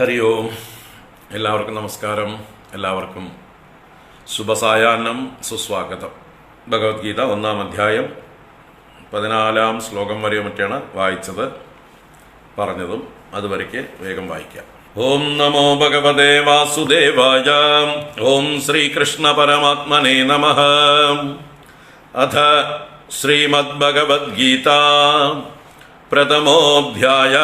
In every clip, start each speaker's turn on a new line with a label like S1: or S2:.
S1: ഹരി ഓം എല്ലാവർക്കും നമസ്കാരം. എല്ലാവർക്കും ശുഭസായാഹ്നം സുസ്വാഗതം. ഭഗവത്ഗീത ഒന്നാം അധ്യായം പതിനാലാം ശ്ലോകം വരെ മറ്റാണ് വായിച്ചത് പറഞ്ഞതും അതുവരയ്ക്ക് വേഗം വായിക്കാം. ഓം നമോ ഭഗവതേ വാസുദേവായ ഓം ശ്രീകൃഷ്ണ പരമാത്മനെ നമ. അഥ ശ്രീമദ്ഭഗവത്ഗീത പ്രഥമോധ്യായ.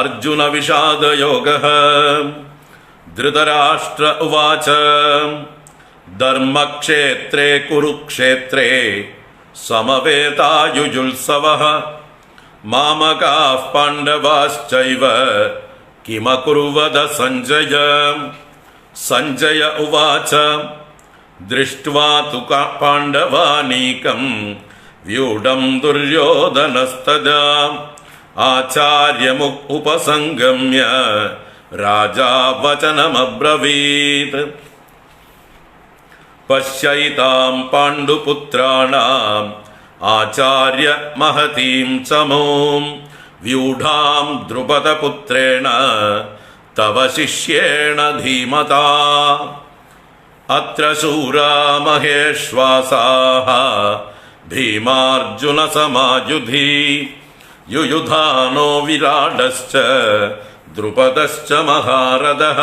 S1: अर्जुनविषादयोगः धृतराष्ट्र उवाच धर्मक्षेत्रे कुरुक्षेत्रे समवेतायुजुल्सवः मामकाः पाण्डवाश्चैव किमकुर्वद सञ्जय सञ्जय उवाच दृष्ट्वा तु का- पाण्डवानीकम् व्यूढं दुर्योधनस्तदा आचार्यमु उपसङ्गम्य राजा वचनमब्रवीत्। पश्यैतां पाण्डुपुत्राणाम्, आचार्य महतीं चमूं व्यूढां द्रुपदपुत्रेण, तव शिष्येण धीमता। अत्र शूरा महेश्वासाः भीमार्जुनसमायुधि। युयुधानो विराडश्च द्रुपदश्च महारथः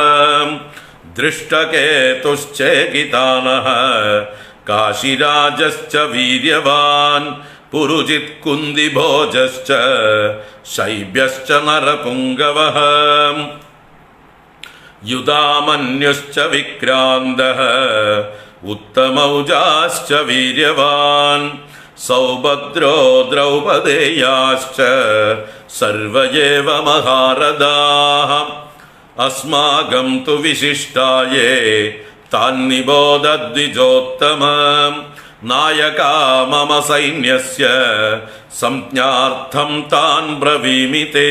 S1: दृष्टकेतुश्चेकितानः काशिराजश्च वीर्यवान् पुरुजित्कुन्दिभोजश्च शैब्यश्च नरपुङ्गवः युधामन्युश्च विक्रान्तः उत्तमौजाश्च वीर्यवान् सौभद्रो द्रौपदेयाश्च सर्व एव महारथाः अस्माकं तु विशिष्टाये तान्निबोधद्विजोत्तम। नायका मम सैन्यस्य संज्ञार्थं तान् ब्रवीमि ते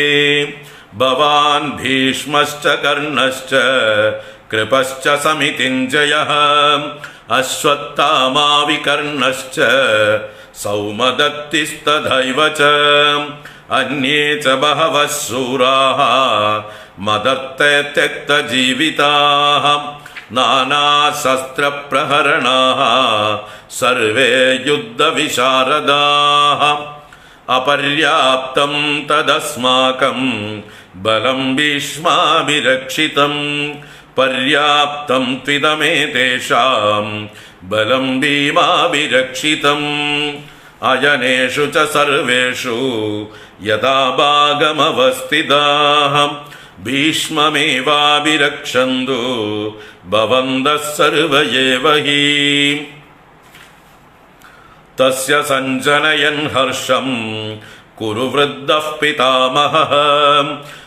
S1: भवान् भीष्मश्च कर्णश्च कृपश्च समितिञ्जयः अश्वत्थामा विकर्णश्च सौमदत्तिस्तथैव च अन्ये च बहवः शूराः मदर्ते त्यक्तजीविताः नानाशस्त्रप्रहरणाः, सर्वे युद्धविशारदाः। अपर्याप्तं तदस्माकं बलं भीष्माभिरक्षितं। पर्याप्तं त्विदमेतेषां बलं भीमाभिरक्षितम् अयनेषु च सर्वेषु यदा भागमवस्थिताः भीष्ममेवाभिरक्षन्तु भवन्तः सर्व एव हि तस्य सञ्जनयन् हर्षम् कुरु वृद्धः पितामहः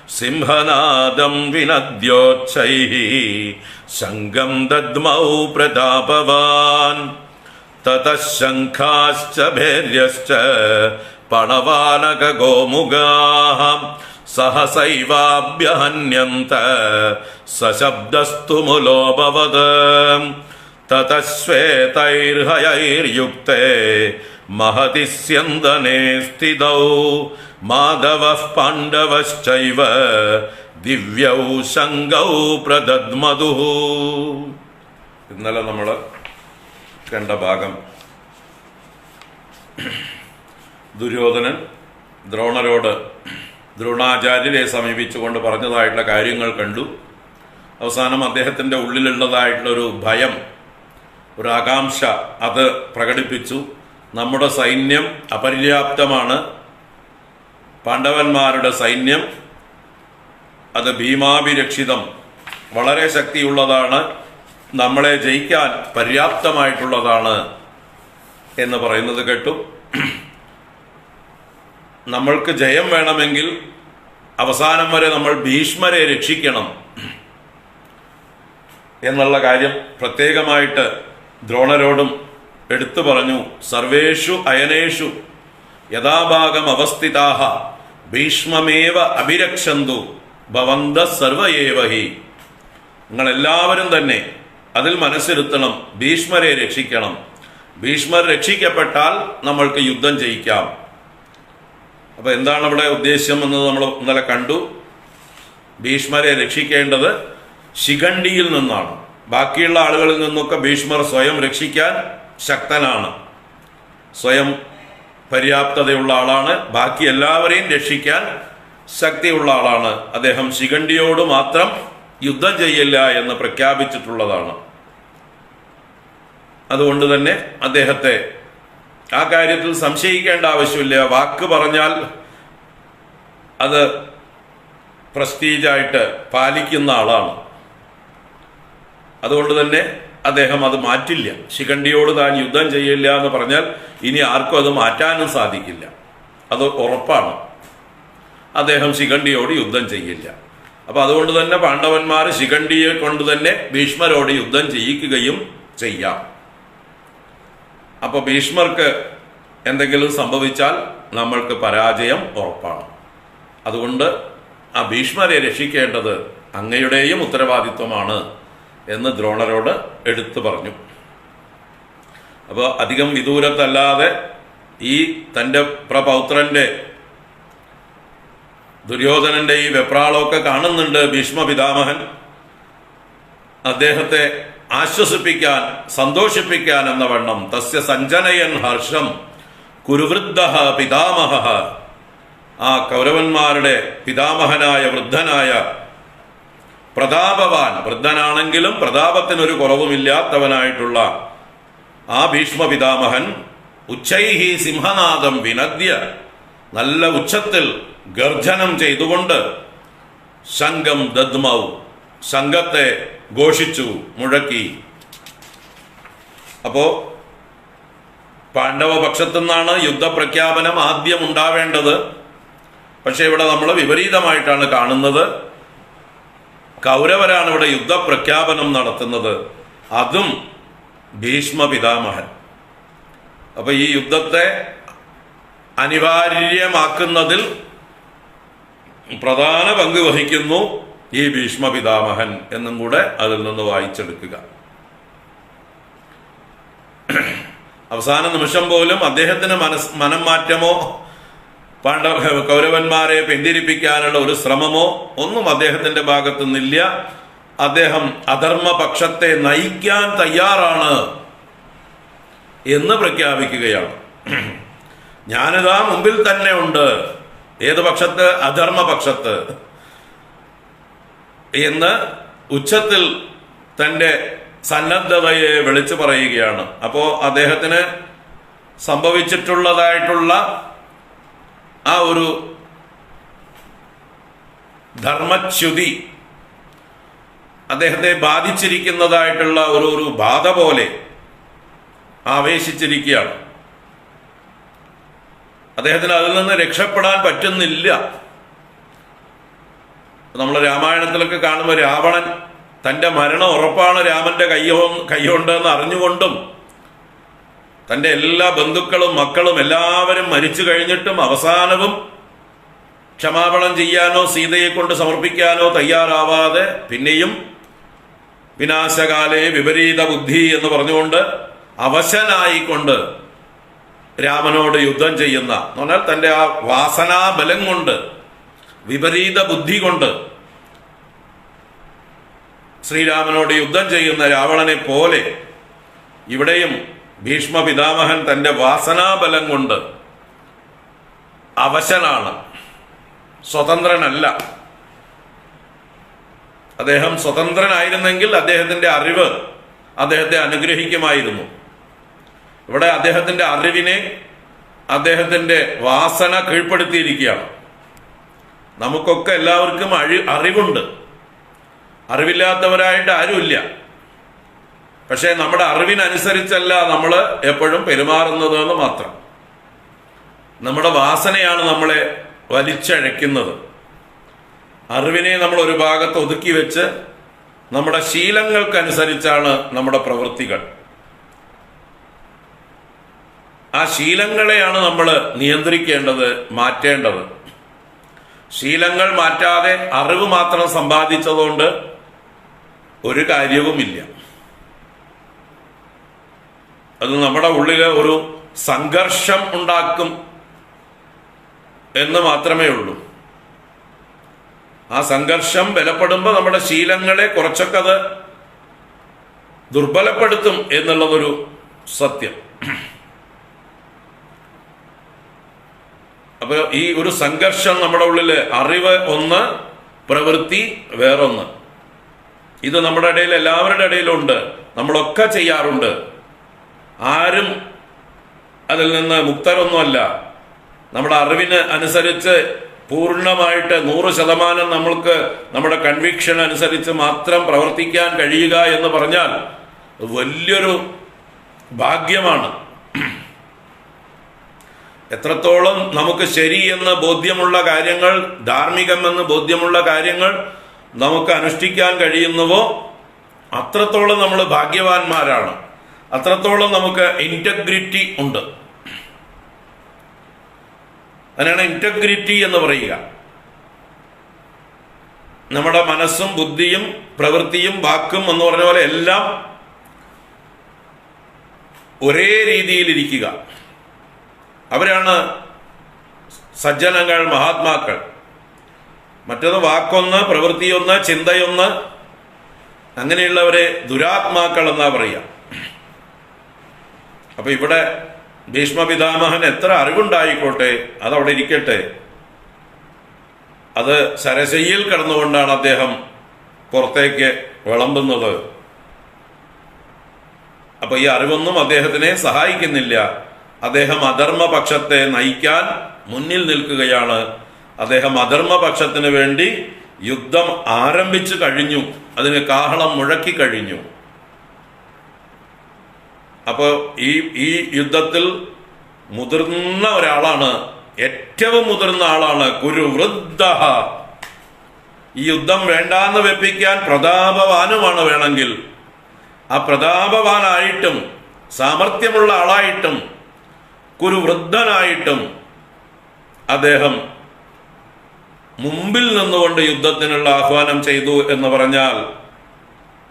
S1: सिंहनादं विनद्योच्चैः शङ्गं दद्मौ प्रतापवान्। ततः शङ्खाश्च भैर्यश्च पणवानकगोमुगाः सहसैवाभ्यहन्यन्त सशब्दस्तु मुलोऽभवत्। ततः श्वेतैर्हयैर्युक्ते महति स्यन्दने स्थितौ माधवः पाण्डवश्चैव ദിവ്യൗ ശങ്കൗ പ്രദദ്മധു ഇന്നലെ നമ്മൾ കണ്ട ഭാഗം ദുര്യോധനൻ ദ്രോണരോട് ദ്രോണാചാര്യരെ സമീപിച്ചുകൊണ്ട് പറഞ്ഞതായിട്ടുള്ള കാര്യങ്ങൾ കണ്ടു അവസാനം അദ്ദേഹത്തിൻ്റെ ഉള്ളിലുള്ളതായിട്ടുള്ള ഒരു ഭയം ഒരു ആകാംക്ഷ അത് പ്രകടിപ്പിച്ചു നമ്മുടെ സൈന്യം അപര്യാപ്തമാണ്. പാണ്ഡവന്മാരുടെ സൈന്യം അത് ഭീമാഭിരക്ഷിതം. വളരെ ശക്തിയുള്ളതാണ്. നമ്മളെ ജയിക്കാൻ പര്യാപ്തമായിട്ടുള്ളതാണ് എന്ന് പറയുന്നത് കേട്ടു. നമ്മൾക്ക് ജയം വേണമെങ്കിൽ അവസാനം വരെ നമ്മൾ ഭീഷ്മരെ രക്ഷിക്കണം എന്നുള്ള കാര്യം പ്രത്യേകമായിട്ട് ദ്രോണരോടും എടുത്തു പറഞ്ഞു സർവേഷു അയനേഷു യഥാഭാഗം അവസ്ഥിതാഹ ഭീഷ്മമേവ അഭിരക്ഷന്തു ഭവന്ത സർവയേവഹി. നിങ്ങളെല്ലാവരും തന്നെ അതിൽ മനസ്സിരുത്തണം ഭീഷ്മരെ രക്ഷിക്കണം. ഭീഷ്മർ രക്ഷിക്കപ്പെട്ടാൽ നമ്മൾക്ക് യുദ്ധം ജയിക്കാം. അപ്പൊ എന്താണ് അവിടെ ഉദ്ദേശ്യം എന്ന് നമ്മൾ ഇന്നലെ കണ്ടു? ഭീഷ്മരെ രക്ഷിക്കേണ്ടത് ശിഖണ്ഡിയിൽ നിന്നാണ്. ബാക്കിയുള്ള ആളുകളിൽ നിന്നൊക്കെ ഭീഷ്മർ സ്വയം രക്ഷിക്കാൻ ശക്തനാണ്. സ്വയം പര്യാപ്തതയുള്ള ആളാണ്. ബാക്കി എല്ലാവരെയും രക്ഷിക്കാൻ ശക്തിയുള്ള ആളാണ്. അദ്ദേഹം ശിഖണ്ഡിയോട് മാത്രം യുദ്ധം ചെയ്യില്ല എന്ന് പ്രഖ്യാപിച്ചിട്ടുള്ളതാണ്. അതുകൊണ്ട് തന്നെ അദ്ദേഹത്തെ ആ കാര്യത്തിൽ സംശയിക്കേണ്ട ആവശ്യമില്ല. വാക്ക് പറഞ്ഞാൽ അത് പ്രസ്റ്റീജായിട്ട് പാലിക്കുന്ന ആളാണ്. അതുകൊണ്ട് തന്നെ അദ്ദേഹം അത് മാറ്റില്ല. ശിഖണ്ഡിയോട് താൻ യുദ്ധം ചെയ്യില്ല എന്ന് പറഞ്ഞാൽ ഇനി ആർക്കും അത് മാറ്റാനും സാധിക്കില്ല. അത് ഉറപ്പാണ്. അദ്ദേഹം ശിഖണ്ഡിയോട് യുദ്ധം ചെയ്യില്ല. അപ്പൊ അതുകൊണ്ട് തന്നെ പാണ്ഡവന്മാർ ശിഖണ്ഡിയെ കൊണ്ട് തന്നെ ഭീഷ്മരോട് യുദ്ധം ചെയ്യിക്കുകയും ചെയ്യാം. അപ്പൊ ഭീഷ്മർക്ക് എന്തെങ്കിലും സംഭവിച്ചാൽ നമ്മൾക്ക് പരാജയം ഉറപ്പാണ്. അതുകൊണ്ട് ആ ഭീഷ്മരെ രക്ഷിക്കേണ്ടത് അങ്ങയുടെയും ഉത്തരവാദിത്വമാണ്. എന്ന് ദ്രോണരോട് എടുത്തു പറഞ്ഞു. അപ്പോൾ അധികം വിദൂരത്തല്ലാതെ ഈ തന്റെ പ്രപൗത്രന്റെ ദുര്യോധനന്റെ ഈ വെപ്രാളമൊക്കെ കാണുന്നുണ്ട് ഭീഷ്മ പിതാമഹൻ. അദ്ദേഹത്തെ ആശ്വസിപ്പിക്കാൻ സന്തോഷിപ്പിക്കാൻ എന്ന വണ്ണം തസ്യ സഞ്ജനയൻ ഹർഷം കുരുവൃദ്ധ പിതാമഹ. ആ കൗരവന്മാരുടെ പിതാമഹനായ വൃദ്ധനായ പ്രതാപവാൻ. വൃദ്ധനാണെങ്കിലും പ്രതാപത്തിനൊരു കുറവുമില്ലാത്തവനായിട്ടുള്ള ആ ഭീഷ്മ പിതാമഹൻ ഉച്ചൈഹി സിംഹനാദം വിനദ്യ നല്ല ഉച്ചത്തിൽ ഗർജനം ചെയ്തുകൊണ്ട് സംഘം ദദ്മൗ സംഘത്തെ ഘോഷിച്ചു മുഴക്കി. അപ്പോ പാണ്ഡവ പക്ഷത്തു നിന്നാണ് യുദ്ധപ്രഖ്യാപനം ആദ്യം ഉണ്ടാവേണ്ടത്. പക്ഷെ ഇവിടെ നമ്മൾ വിപരീതമായിട്ടാണ് കാണുന്നത്. കൗരവരാണ് ഇവിടെ യുദ്ധപ്രഖ്യാപനം നടത്തുന്നത്. അതും ഭീഷ്മ പിതാമഹൻ അപ്പൊ ഈ യുദ്ധത്തെ അനിവാര്യമാക്കുന്നതിൽ പ്രധാന പങ്ക് വഹിക്കുന്നു ഈ ഭീഷ്മ പിതാമഹൻ എന്നും കൂടെ അതിൽ നിന്ന് വായിച്ചെടുക്കുക. അവസാന നിമിഷം പോലും അദ്ദേഹത്തിന് മനസ് മനം മാറ്റമോ പാണ്ഡവ കൗരവന്മാരെ പിന്തിരിപ്പിക്കാനുള്ള ഒരു ശ്രമമോ ഒന്നും അദ്ദേഹത്തിന്റെ ഭാഗത്തു നിന്നില്ല അദ്ദേഹം അധർമ്മപക്ഷത്തെ നയിക്കാൻ തയ്യാറാണ് എന്ന് പ്രഖ്യാപിക്കുകയാണ്. ഞാനിതാ മുമ്പിൽ തന്നെ ഉണ്ട്. ഏത് പക്ഷത്ത്? അധർമ്മപക്ഷത്ത്. എന്ന് ഉച്ചത്തിൽ തന്റെ സന്നദ്ധതയെ വിളിച്ചു പറയുകയാണ്. അപ്പോ അദ്ദേഹത്തിന് സംഭവിച്ചിട്ടുള്ളതായിട്ടുള്ള ആ ഒരു ധർമ്മച്യുതി അദ്ദേഹത്തെ ബാധിച്ചിരിക്കുന്നതായിട്ടുള്ള ഒരു ഒരു ബാധ പോലെ ആവേശിച്ചിരിക്കുകയാണ്. അദ്ദേഹത്തിന് അതിൽ നിന്ന് രക്ഷപ്പെടാൻ പറ്റുന്നില്ല. നമ്മൾ രാമായണത്തിലൊക്കെ കാണുമ്പോൾ രാവണൻ തന്റെ മരണം ഉറപ്പാണ് രാമന്റെ കയ്യോ കൈയുണ്ടെന്ന് അറിഞ്ഞുകൊണ്ടും തന്റെ എല്ലാ ബന്ധുക്കളും മക്കളും എല്ലാവരും മരിച്ചു കഴിഞ്ഞിട്ടും അവസാനവും ക്ഷമാപണം ചെയ്യാനോ സീതയെ കൊണ്ട് സമർപ്പിക്കാനോ തയ്യാറാവാതെ പിന്നെയും വിനാശകാലേ വിപരീത ബുദ്ധി എന്ന് പറഞ്ഞുകൊണ്ട് അവശനായിക്കൊണ്ട് രാമനോട് യുദ്ധം ചെയ്യുന്ന എന്ന് പറഞ്ഞാൽ തന്റെ ആ വാസനാബലം കൊണ്ട് വിപരീത ബുദ്ധി കൊണ്ട് ശ്രീരാമനോട് യുദ്ധം ചെയ്യുന്ന രാവണനെ പോലെ ഇവിടെയും ഭീഷ്മ പിതാമഹൻ തന്റെ വാസനാബലം കൊണ്ട് അവശനാണ്. സ്വതന്ത്രനല്ല. അദ്ദേഹം സ്വതന്ത്രനായിരുന്നെങ്കിൽ അദ്ദേഹത്തിന്റെ അറിവ് അദ്ദേഹത്തെ അനുഗ്രഹിക്കുമായിരുന്നു. ഇവിടെ അദ്ദേഹത്തിന്റെ അറിവിനെ അദ്ദേഹത്തിന്റെ വാസന കീഴ്പ്പെടുത്തിയിരിക്കുകയാണ്. നമുക്കൊക്കെ എല്ലാവർക്കും അഴി അറിവുണ്ട്. അറിവില്ലാത്തവരായിട്ട് ആരുമില്ല. പക്ഷേ നമ്മുടെ അറിവിനനുസരിച്ചല്ല നമ്മൾ എപ്പോഴും പെരുമാറുന്നത് എന്ന് മാത്രം. നമ്മുടെ വാസനയാണ് നമ്മളെ വലിച്ചഴയ്ക്കുന്നത്. അറിവിനെ നമ്മൾ ഒരു ഭാഗത്ത് ഒതുക്കി വെച്ച് നമ്മുടെ ശീലങ്ങൾക്കനുസരിച്ചാണ് നമ്മുടെ പ്രവൃത്തികൾ. ആ ശീലങ്ങളെയാണ് നമ്മൾ നിയന്ത്രിക്കേണ്ടത് മാറ്റേണ്ടത്. ശീലങ്ങൾ മാറ്റാതെ അറിവ് മാത്രം സമ്പാദിച്ചതുകൊണ്ട് ഒരു കാര്യവുമില്ല. അത് നമ്മുടെ ഉള്ളിൽ ഒരു സംഘർഷം ഉണ്ടാക്കും എന്ന് മാത്രമേ ഉള്ളൂ. ആ സംഘർഷം ബലപ്പെടുമ്പോൾ നമ്മുടെ ശീലങ്ങളെ കുറച്ചൊക്കെ അത് ദുർബലപ്പെടുത്തും എന്നുള്ളതൊരു സത്യം. അപ്പൊ ഈ ഒരു സംഘർഷം നമ്മുടെ ഉള്ളിൽ അറിവ് ഒന്ന് പ്രവൃത്തി വേറൊന്ന്. ഇത് നമ്മുടെ ഇടയിൽ എല്ലാവരുടെ ഇടയിലുണ്ട്. നമ്മളൊക്കെ ചെയ്യാറുണ്ട്. ആരും അതിൽ നിന്ന് മുക്തരൊന്നുമല്ല. നമ്മുടെ അറിവിന് അനുസരിച്ച് പൂർണമായിട്ട് നൂറ് ശതമാനം നമ്മൾക്ക് നമ്മുടെ കൺവിക്ഷൻ അനുസരിച്ച് മാത്രം പ്രവർത്തിക്കാൻ കഴിയുക എന്ന് പറഞ്ഞാൽ വലിയൊരു ഭാഗ്യമാണ്. എത്രത്തോളം നമുക്ക് ശരി എന്ന് ബോധ്യമുള്ള കാര്യങ്ങൾ ധാർമ്മികമെന്ന് ബോധ്യമുള്ള കാര്യങ്ങൾ നമുക്ക് അനുഷ്ഠിക്കാൻ കഴിയുന്നുവോ അത്രത്തോളം നമ്മൾ ഭാഗ്യവാന്മാരാണ്. അത്രത്തോളം നമുക്ക് ഇന്റഗ്രിറ്റി ഉണ്ട്. അതിനാണ് ഇന്റഗ്രിറ്റി എന്ന് പറയുക. നമ്മുടെ മനസ്സും ബുദ്ധിയും പ്രവൃത്തിയും വാക്കും എന്ന് പറഞ്ഞ പോലെ എല്ലാം ഒരേ രീതിയിലിരിക്കുക അവരാണ് സജ്ജനങ്ങൾ മഹാത്മാക്കൾ. മറ്റൊന്ന് വാക്കൊന്ന് പ്രവൃത്തിയൊന്ന് ചിന്തയൊന്ന് അങ്ങനെയുള്ളവരെ ദുരാത്മാക്കൾ എന്നാ പറയുക. അപ്പൊ ഇവിടെ ഭീഷ്മ പിതാമഹൻ എത്ര അറിവുണ്ടായിക്കോട്ടെ അതവിടെ ഇരിക്കട്ടെ. അത് സരസയിൽ കടന്നുകൊണ്ടാണ് അദ്ദേഹം പുറത്തേക്ക് വിളമ്പുന്നത്. അപ്പൊ ഈ അറിവൊന്നും അദ്ദേഹത്തിനെ സഹായിക്കുന്നില്ല. അദ്ദേഹം അധർമ്മപക്ഷത്തെ നയിക്കാൻ മുന്നിൽ നിൽക്കുകയാണ്. അദ്ദേഹം അധർമ്മപക്ഷത്തിന് വേണ്ടി യുദ്ധം ആരംഭിച്ചു കഴിഞ്ഞു. അതിന് കാഹളം മുഴക്കി കഴിഞ്ഞു. അപ്പോൾ ഈ ഈ യുദ്ധത്തിൽ മുതിർന്ന ഒരാളാണ് ഏറ്റവും മുതിർന്ന ആളാണ് കുരുവൃദ്ധ ഈ യുദ്ധം വേണ്ടാന്ന് വെപ്പിക്കാൻ പ്രതാപവാനുമാണ് വേണമെങ്കിൽ. ആ പ്രതാപവാനായിട്ടും സാമർഥ്യമുള്ള ആളായിട്ടും കുരുവൃദ്ധനായിട്ടും അദ്ദേഹം മുമ്പിൽ നിന്നുകൊണ്ട് യുദ്ധത്തിനുള്ള ആഹ്വാനം ചെയ്തു എന്ന് പറഞ്ഞാൽ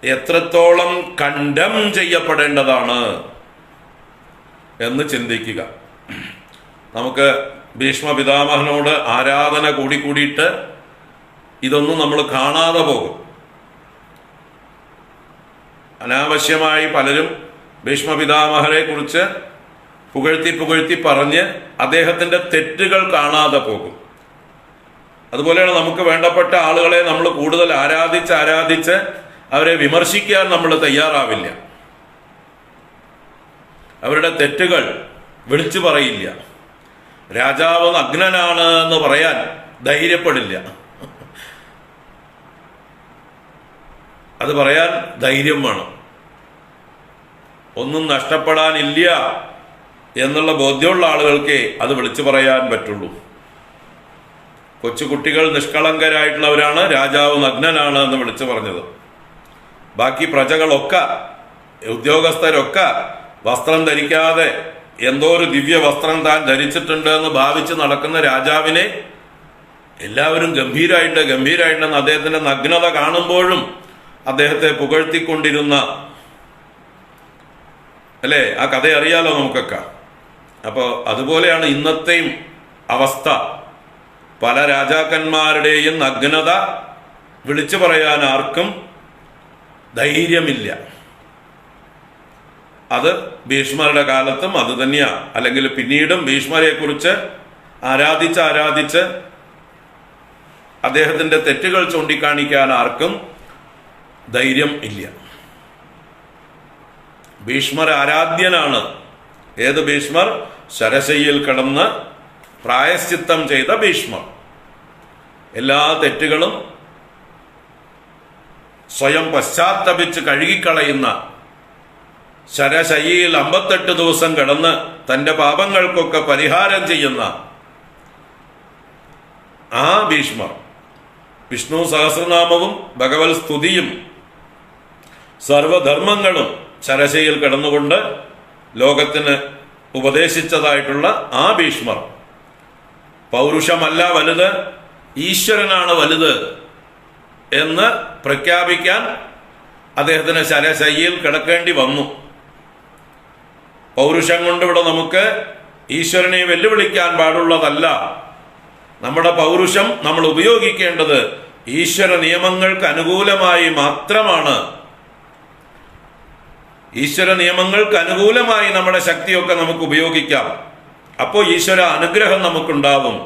S1: എത്രത്തോളം കണ്ടം ചെയ്യപ്പെടേണ്ടതാണ് എന്ന് ചിന്തിക്കുക. നമുക്ക് ഭീഷ്മ പിതാമഹനോട് ആരാധന കൂടിക്കൂടിയിട്ട് ഇതൊന്നും നമ്മൾ കാണാതെ പോകും. അനാവശ്യമായി പലരും ഭീഷ്മ പിതാമഹനെ കുറിച്ച് പുകഴ്ത്തി പുകഴ്ത്തി പറഞ്ഞ് അദ്ദേഹത്തിന്റെ തെറ്റുകൾ കാണാതെ പോകും. അതുപോലെയാണ് നമുക്ക് വേണ്ടപ്പെട്ട ആളുകളെ നമ്മൾ കൂടുതൽ ആരാധിച്ച് ആരാധിച്ച് അവരെ വിമർശിക്കാൻ നമ്മൾ തയ്യാറാവില്ല. അവരുടെ തെറ്റുകൾ വിളിച്ചു പറയില്ല. രാജാവ് നഗ്നനാണ് എന്ന് പറയാൻ ധൈര്യപ്പെടില്ല. അത് പറയാൻ ധൈര്യം വേണം. ഒന്നും നഷ്ടപ്പെടാനില്ല എന്നുള്ള ബോധ്യമുള്ള ആളുകൾക്കേ അത് വിളിച്ചു പറയാൻ പറ്റുള്ളൂ. കൊച്ചുകുട്ടികൾ നിഷ്കളങ്കരായിട്ടുള്ളവരാണ് രാജാവ് നഗ്നനാണ് എന്ന് വിളിച്ചു പറഞ്ഞത്. ബാക്കി പ്രജകളൊക്കെ ഉദ്യോഗസ്ഥരൊക്കെ വസ്ത്രം ധരിക്കാതെ എന്തോ ഒരു ദിവ്യ വസ്ത്രം താൻ ധരിച്ചിട്ടുണ്ട് എന്ന് ഭാവിച്ച് നടക്കുന്ന രാജാവിനെ എല്ലാവരും ഗംഭീരായിട്ട് ഗംഭീരായിട്ടെന്ന് അദ്ദേഹത്തിന്റെ നഗ്നത കാണുമ്പോഴും അദ്ദേഹത്തെ പുകഴ്ത്തിക്കൊണ്ടിരുന്ന അല്ലേ? ആ കഥ അറിയാലോ നമുക്കൊക്കെ. അപ്പോൾ അതുപോലെയാണ് ഇന്നത്തെയും അവസ്ഥ. പല രാജാക്കന്മാരുടെയും നഗ്നത വിളിച്ചു പറയാൻ ആർക്കും ധൈര്യമില്ല. അത് ഭീഷ്മരുടെ കാലത്തും അത് തന്നെയാണ് അല്ലെങ്കിൽ പിന്നീടും ഭീഷ്മരെ കുറിച്ച് ആരാധിച്ച് ആരാധിച്ച് അദ്ദേഹത്തിന്റെ തെറ്റുകൾ ചൂണ്ടിക്കാണിക്കാൻ ആർക്കും ധൈര്യം ഇല്ല. ഭീഷ്മർ ആരാധ്യനാണ്. ഏത് ഭീഷ്മർ? ശരശയിൽ കിടന്ന് പ്രായശ്ചിത്തം ചെയ്ത ഭീഷ്മർ. എല്ലാ തെറ്റുകളും സ്വയം പശ്ചാത്തപിച്ച് കഴുകിക്കളയുന്ന ശരശയിൽ അമ്പത്തെട്ട് ദിവസം കിടന്ന് തന്റെ പാപങ്ങൾക്കൊക്കെ പരിഹാരം ചെയ്യുന്ന ആ ഭീഷ്മർ. വിഷ്ണു സഹസ്രനാമവും ഭഗവത് സ്തുതിയും സർവധർമ്മങ്ങളും ശരശയിൽ കിടന്നുകൊണ്ട് ലോകത്തിന് ഉപദേശിച്ചതായിട്ടുള്ള ആ ഭീഷ്മർ. പൗരുഷമല്ല വലുത് ഈശ്വരനാണ് വലുത്. എന്ന് പ്രഖ്യാപിക്കാൻ അദ്ദേഹത്തിന് ശരശയ്യയിൽ കിടക്കേണ്ടി വന്നു. പൗരുഷം കൊണ്ട് ഇവിടെ നമുക്ക് ഈശ്വരനെ വെല്ലുവിളിക്കാൻ പാടുള്ളതല്ല. നമ്മുടെ പൗരുഷം നമ്മൾ ഉപയോഗിക്കേണ്ടത് ഈശ്വര നിയമങ്ങൾക്ക് അനുകൂലമായി മാത്രമാണ്. ഈശ്വര നിയമങ്ങൾക്ക് അനുകൂലമായി നമ്മുടെ ശക്തിയൊക്കെ നമുക്ക് ഉപയോഗിക്കാം. അപ്പോൾ ഈശ്വര അനുഗ്രഹം നമുക്കുണ്ടാവും.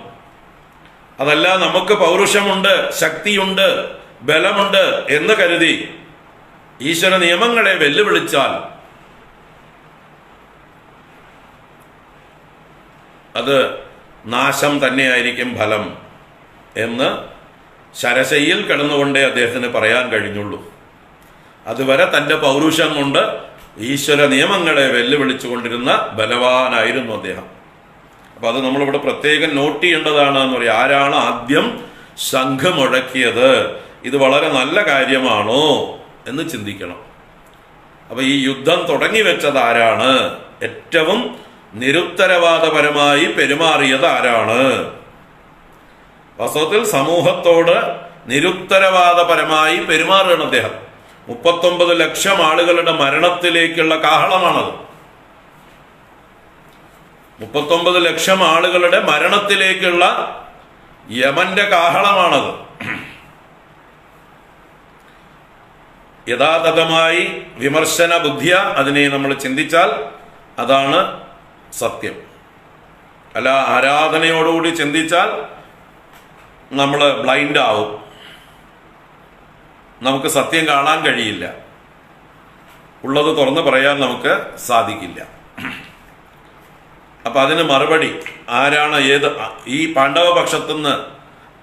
S1: അതല്ല നമുക്ക് പൗരുഷമുണ്ട് ശക്തിയുണ്ട്. ബലമുണ്ട് എന്ന് കരുതി ഈശ്വര നിയമങ്ങളെ വെല്ലുവിളിച്ചാൽ അത് നാശം തന്നെയായിരിക്കും ഫലം എന്ന് ശരശയിൽ കിടന്നുകൊണ്ടേ അദ്ദേഹത്തിന് പറയാൻ കഴിഞ്ഞുള്ളൂ. അതുവരെ തന്റെ പൗരുഷം കൊണ്ട് ഈശ്വര നിയമങ്ങളെ വെല്ലുവിളിച്ചുകൊണ്ടിരുന്ന ബലവാനായിരുന്നു അദ്ദേഹം. അപ്പൊ അത് നമ്മളിവിടെ പ്രത്യേകം നോട്ട് ചെയ്യേണ്ടതാണ് എന്ന് പറയാം. ആരാണ് ആദ്യം ശംഖ് മുഴക്കിയത്? ഇത് വളരെ നല്ല കാര്യമാണോ എന്ന് ചിന്തിക്കണം. അപ്പൊ ഈ യുദ്ധം തുടങ്ങി വെച്ചത് ആരാണ്? ഏറ്റവും നിരുത്തരവാദപരമായി പെരുമാറിയത് ആരാണ്? വാസ്തവത്തിൽ സമൂഹത്തോട് നിരുത്തരവാദപരമായി പെരുമാറുകയാണ് അദ്ദേഹം. മുപ്പത്തൊമ്പത് ലക്ഷം ആളുകളുടെ മരണത്തിലേക്കുള്ള കാഹളമാണത്. മുപ്പത്തൊമ്പത് ലക്ഷം ആളുകളുടെ മരണത്തിലേക്കുള്ള യമന്റെ കാഹളമാണത്. യഥാതഥമായി വിമർശന ബുദ്ധിയ അതിനെ നമ്മൾ ചിന്തിച്ചാൽ അതാണ് സത്യം. അല്ല ആരാധനയോടുകൂടി ചിന്തിച്ചാൽ നമ്മൾ ബ്ലൈൻഡ് ആവും. നമുക്ക് സത്യം കാണാൻ കഴിയില്ല. ഉള്ളത് തുറന്ന് പറയാൻ നമുക്ക് സാധിക്കില്ല. അപ്പൊ അതിന് മറുപടി ആരാണ് ഏത് ഈ പാണ്ഡവ പക്ഷത്തുനിന്ന്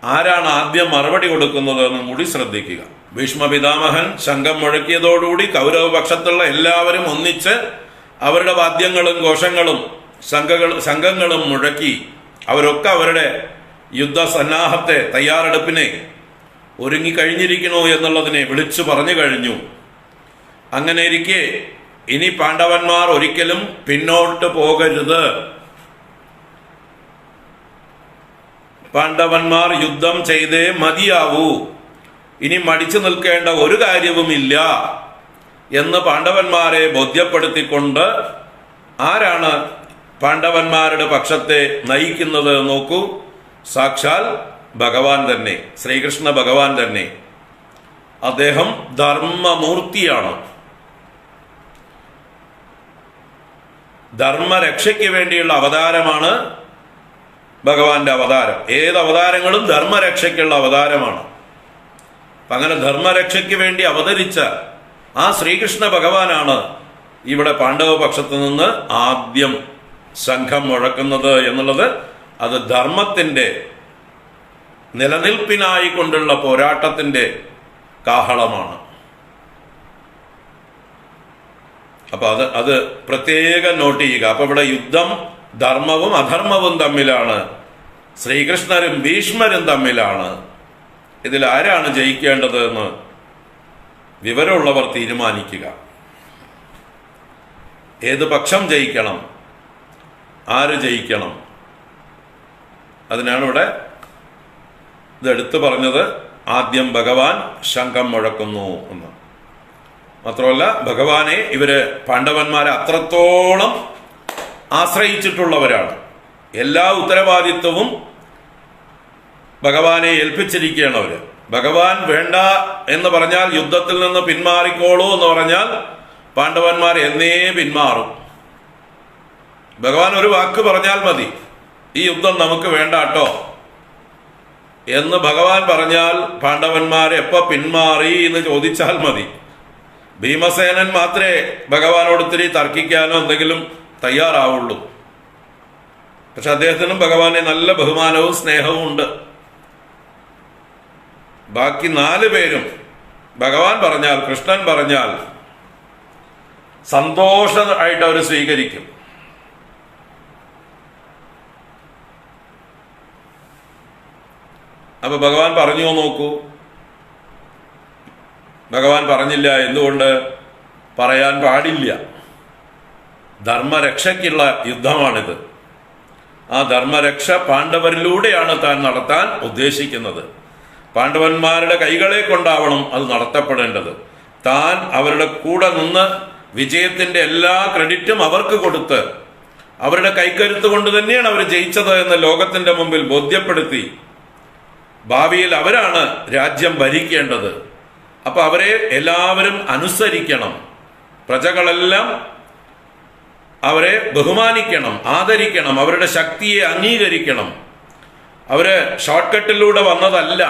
S1: ആരാണ് ആദ്യം മറുപടി കൊടുക്കുന്നത് എന്ന് കൂടി ശ്രദ്ധിക്കുക. ഭീഷ്മ പിതാമഹൻ ശംഖം മുഴക്കിയതോടുകൂടി കൗരവപക്ഷത്തുള്ള എല്ലാവരും ഒന്നിച്ച് അവരുടെ വാദ്യങ്ങളും ഘോഷങ്ങളും സംഘകൾ സംഘങ്ങളും മുഴക്കി അവരൊക്കെ അവരുടെ യുദ്ധ സന്നാഹത്തെ തയ്യാറെടുപ്പിനെ ഒരുങ്ങിക്കഴിഞ്ഞിരിക്കുന്നു എന്നുള്ളതിനെ വിളിച്ചു പറഞ്ഞു കഴിഞ്ഞു. അങ്ങനെ ഇരിക്കെ ഇനി പാണ്ഡവന്മാർ ഒരിക്കലും പിന്നോട്ട് പോകരുത്. പാണ്ഡവന്മാർ യുദ്ധം ചെയ്തേ മതിയാവൂ. ഇനി മടിച്ചു നിൽക്കേണ്ട ഒരു കാര്യവുമില്ല എന്ന് പാണ്ഡവന്മാരെ ബോധ്യപ്പെടുത്തിക്കൊണ്ട് ആരാണ് പാണ്ഡവന്മാരുടെ പക്ഷത്തെ നയിക്കുന്നത് നോക്കൂ. സാക്ഷാൽ ഭഗവാൻ തന്നെ ശ്രീകൃഷ്ണ ഭഗവാൻ തന്നെ. അദ്ദേഹം ധർമ്മമൂർത്തിയാണ്. ധർമ്മരക്ഷയ്ക്ക് വേണ്ടിയുള്ള അവതാരമാണ് ഭഗവാന്റെ അവതാരം. ഏത് അവതാരങ്ങളും ധർമ്മരക്ഷയ്ക്കുള്ള അവതാരമാണ്. അപ്പൊ അങ്ങനെ ധർമ്മരക്ഷയ്ക്ക് വേണ്ടി അവതരിച്ച ആ ശ്രീകൃഷ്ണ ഭഗവാനാണ് ഇവിടെ പാണ്ഡവ പക്ഷത്തു നിന്ന് ആദ്യം സംഘം മുഴക്കുന്നത് എന്നുള്ളത്. അത് ധർമ്മത്തിന്റെ നിലനിൽപ്പിനായി കൊണ്ടുള്ള പോരാട്ടത്തിന്റെ കാഹളമാണ്. അപ്പൊ അത് അത് പ്രത്യേകം നോട്ട് ചെയ്യുക അപ്പൊ ഇവിടെ യുദ്ധം ധർമ്മവും അധർമ്മവും തമ്മിലാണ്. ശ്രീകൃഷ്ണരും ഭീഷ്മരും തമ്മിലാണ്. ഇതിൽ ആരാണ് ജയിക്കേണ്ടത് എന്ന് വിവരമുള്ളവർ തീരുമാനിക്കുക. ഏത് പക്ഷം ജയിക്കണം? ആര് ജയിക്കണം? അതിനാണ് ഇവിടെ ഇത് എടുത്തു പറഞ്ഞത് ആദ്യം ഭഗവാൻ ശംഖം മുഴക്കുന്നു എന്ന്. മാത്രമല്ല ഭഗവാനെ ഇവർ പാണ്ഡവന്മാരെ അത്രത്തോളം ആശ്രയിച്ചിട്ടുള്ളവരാണ്. എല്ലാ ഉത്തരവാദിത്വവും ഭഗവാനെ ഏൽപ്പിച്ചിരിക്കുകയാണ് അവർ. ഭഗവാൻ വേണ്ട എന്ന് പറഞ്ഞാൽ യുദ്ധത്തിൽ നിന്ന് പിന്മാറിക്കോളൂ എന്ന് പറഞ്ഞാൽ പാണ്ഡവന്മാർ എന്നേ പിന്മാറും. ഭഗവാൻ ഒരു വാക്ക് പറഞ്ഞാൽ മതി. ഈ യുദ്ധം നമുക്ക് വേണ്ട കേട്ടോ. എന്ന് ഭഗവാൻ പറഞ്ഞാൽ പാണ്ഡവന്മാർ എപ്പോ പിന്മാറി എന്ന് ചോദിച്ചാൽ മതി. ഭീമസേനൻ മാത്രമേ ഭഗവാനോട് ഇത്തിരി തർക്കിക്കാനോ എന്തെങ്കിലും തയ്യാറാവുള്ളൂ. പക്ഷെ അദ്ദേഹത്തിനും ഭഗവാനെ നല്ല ബഹുമാനവും സ്നേഹവും ഉണ്ട്. ബാക്കി നാല് പേരും ഭഗവാൻ പറഞ്ഞാൽ കൃഷ്ണൻ പറഞ്ഞാൽ സന്തോഷമായിട്ട് അവർ സ്വീകരിക്കും. അപ്പൊ ഭഗവാൻ പറഞ്ഞു നോക്കൂ. ഭഗവാൻ പറഞ്ഞില്ല എന്തുകൊണ്ട്? പറയാൻ പാടില്ല. ധർമ്മരക്ഷയ്ക്കുള്ള യുദ്ധമാണിത്. ആ ധർമ്മരക്ഷ പാണ്ഡവരിലൂടെയാണ് താൻ നടത്താൻ ഉദ്ദേശിക്കുന്നത്. പാണ്ഡവന്മാരുടെ കൈകളെ കൊണ്ടാവണം അത് നടത്തപ്പെടേണ്ടത്. താൻ അവരുടെ കൂടെ നിന്ന് വിജയത്തിന്റെ എല്ലാ ക്രെഡിറ്റും അവർക്ക് കൊടുത്ത് അവരുടെ കൈക്കരുത്ത് കൊണ്ട് തന്നെയാണ് അവർ ജയിച്ചത് എന്ന് ലോകത്തിന്റെ മുമ്പിൽ ബോധ്യപ്പെടുത്തി ഭാവിയിൽ അവരാണ് രാജ്യം ഭരിക്കേണ്ടത്. അപ്പൊ അവരെ എല്ലാവരും അനുസരിക്കണം. പ്രജകളെല്ലാം അവരെ ബഹുമാനിക്കണം ആദരിക്കണം അവരുടെ ശക്തിയെ അംഗീകരിക്കണം. അവർ ഷോർട്ട് കട്ടിലൂടെ വന്നതല്ല.